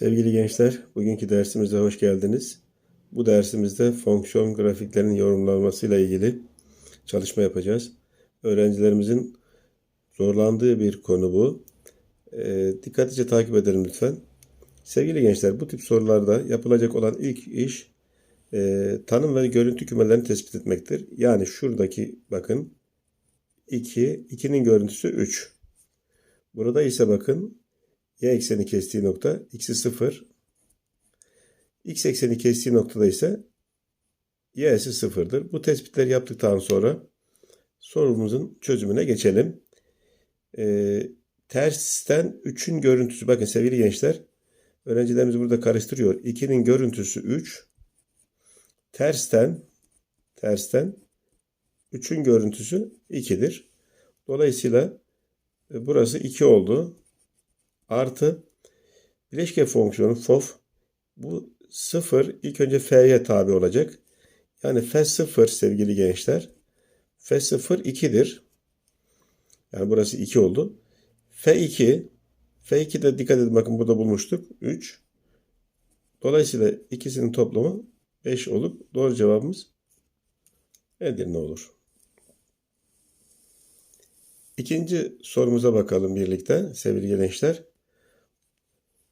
Sevgili gençler, bugünkü dersimize hoş geldiniz. Bu dersimizde fonksiyon grafiklerinin yorumlanmasıyla ilgili çalışma yapacağız. Öğrencilerimizin zorlandığı bir konu bu. Ee, dikkatlice takip edelim lütfen. Sevgili gençler, bu tip sorularda yapılacak olan ilk iş e, tanım ve görüntü kümelerini tespit etmektir. Yani şuradaki bakın 2, 2'nin görüntüsü 3. Burada ise bakın y ekseni kestiği nokta x'i 0. x ekseni kestiği noktada ise y'si 0'dır. Bu tespitleri yaptıktan sonra sorumuzun çözümüne geçelim. Ee, tersten 3'ün görüntüsü bakın sevgili gençler öğrencilerimiz burada karıştırıyor. 2'nin görüntüsü 3. Tersten tersten 3'ün görüntüsü 2'dir. Dolayısıyla e, burası 2 oldu artı bileşke fonksiyonu fof bu sıfır ilk önce f'ye tabi olacak. Yani f sıfır sevgili gençler. f sıfır 2'dir. Yani burası 2 oldu. f2 f2 de dikkat edin bakın burada bulmuştuk. 3. Dolayısıyla ikisinin toplamı 5 olup doğru cevabımız Edirne olur. İkinci sorumuza bakalım birlikte sevgili gençler.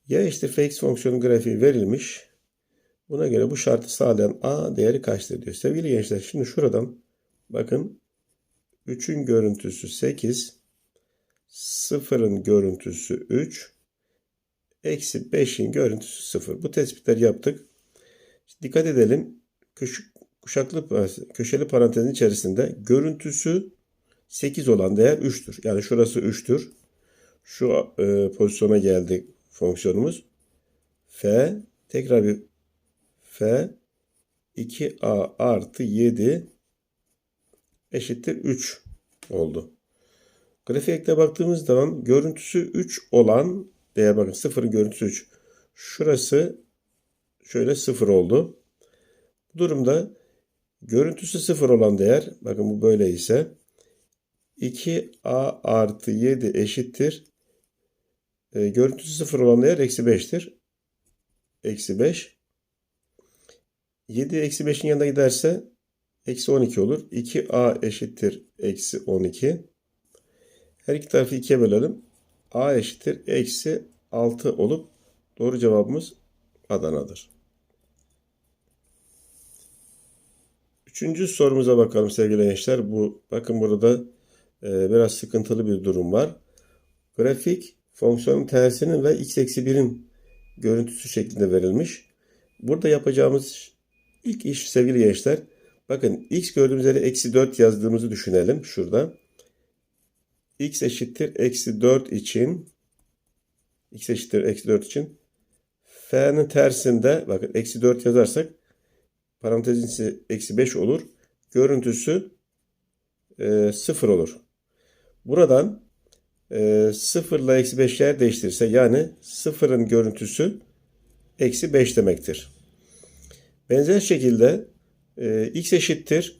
Y eşittir fx fonksiyonu grafiği verilmiş. Buna göre bu şartı sağlayan a değeri kaçtır diyor. Sevgili gençler şimdi şuradan bakın 3'ün görüntüsü 8 0'ın görüntüsü 3 eksi 5'in görüntüsü 0. Bu tespitleri yaptık. Dikkat edelim. Kuşaklı köşeli parantezin içerisinde görüntüsü 8 olan değer 3'tür. Yani şurası 3'tür. Şu e, pozisyona geldik fonksiyonumuz f tekrar bir f 2a artı 7 eşittir 3 oldu. Grafikte baktığımız zaman görüntüsü 3 olan değer bakın sıfırın görüntüsü 3. Şurası şöyle 0 oldu. Bu durumda görüntüsü 0 olan değer bakın bu böyle ise 2a artı 7 eşittir e, görüntüsü sıfır olan değer eksi 5'tir. Eksi 5. 7 eksi 5'in yanına giderse eksi 12 olur. 2a eşittir eksi 12. Her iki tarafı 2'ye bölelim. a eşittir eksi 6 olup doğru cevabımız Adana'dır. Üçüncü sorumuza bakalım sevgili gençler. Bu bakın burada e, biraz sıkıntılı bir durum var. Grafik fonksiyonun tersinin ve x eksi 1'in görüntüsü şeklinde verilmiş. Burada yapacağımız ilk iş sevgili gençler. Bakın x gördüğümüz yere eksi 4 yazdığımızı düşünelim şurada. x eşittir eksi 4 için x eşittir eksi 4 için f'nin tersinde bakın eksi 4 yazarsak parantezin eksi 5 olur. Görüntüsü e, 0 olur. Buradan e, 0 ile eksi 5 yer değiştirirse yani sıfırın görüntüsü eksi 5 demektir. Benzer şekilde e, x eşittir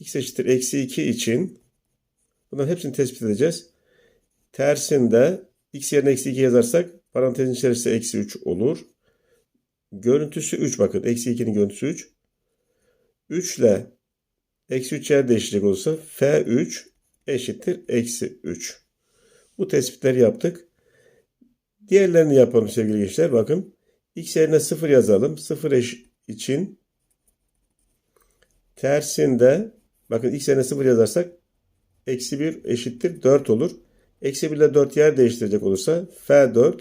x eşittir eksi 2 için bunların hepsini tespit edeceğiz. Tersinde x yerine eksi 2 yazarsak parantezin içerisinde eksi 3 olur. Görüntüsü 3 bakın. Eksi 2'nin görüntüsü 3. 3 ile eksi 3 yer değişecek olursa f3 eşittir eksi 3. Bu tespitleri yaptık. Diğerlerini yapalım sevgili gençler. Bakın x yerine 0 yazalım. 0 eş için tersinde bakın x yerine 0 yazarsak eksi 1 eşittir 4 olur. Eksi 1 ile 4 yer değiştirecek olursa f4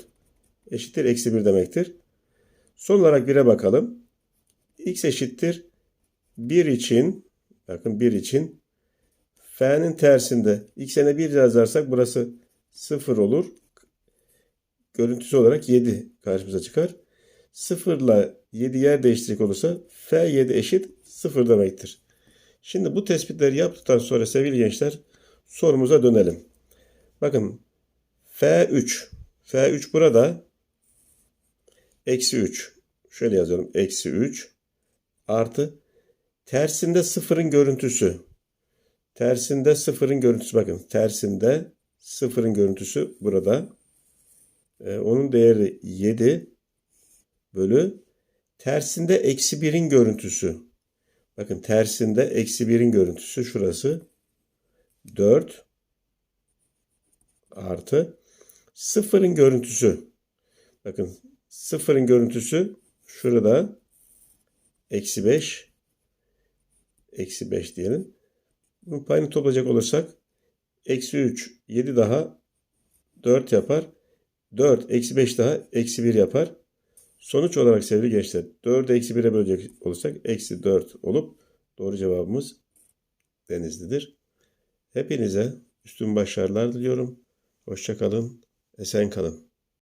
eşittir eksi 1 demektir. Son olarak 1'e bakalım. x eşittir 1 için bakın 1 için f'nin tersinde x yerine 1 yazarsak burası 0 olur. Görüntüsü olarak 7 karşımıza çıkar. 0 ile 7 yer değiştirecek olursa F7 eşit 0 demektir. Şimdi bu tespitleri yaptıktan sonra sevgili gençler sorumuza dönelim. Bakın F3. F3 burada eksi 3. Şöyle yazıyorum. Eksi 3 artı tersinde sıfırın görüntüsü. Tersinde sıfırın görüntüsü bakın. Tersinde Sıfırın görüntüsü burada. Ee, onun değeri 7 bölü tersinde eksi 1'in görüntüsü. Bakın tersinde eksi 1'in görüntüsü şurası. 4 artı sıfırın görüntüsü. Bakın sıfırın görüntüsü şurada eksi 5 eksi 5 diyelim. Bunun payını toplayacak olursak eksi 3 7 daha 4 yapar. 4 eksi 5 daha eksi 1 yapar. Sonuç olarak sevgili gençler 4'ü eksi 1'e bölecek olursak eksi 4 olup doğru cevabımız Denizli'dir. Hepinize üstün başarılar diliyorum. Hoşça kalın, esen kalın.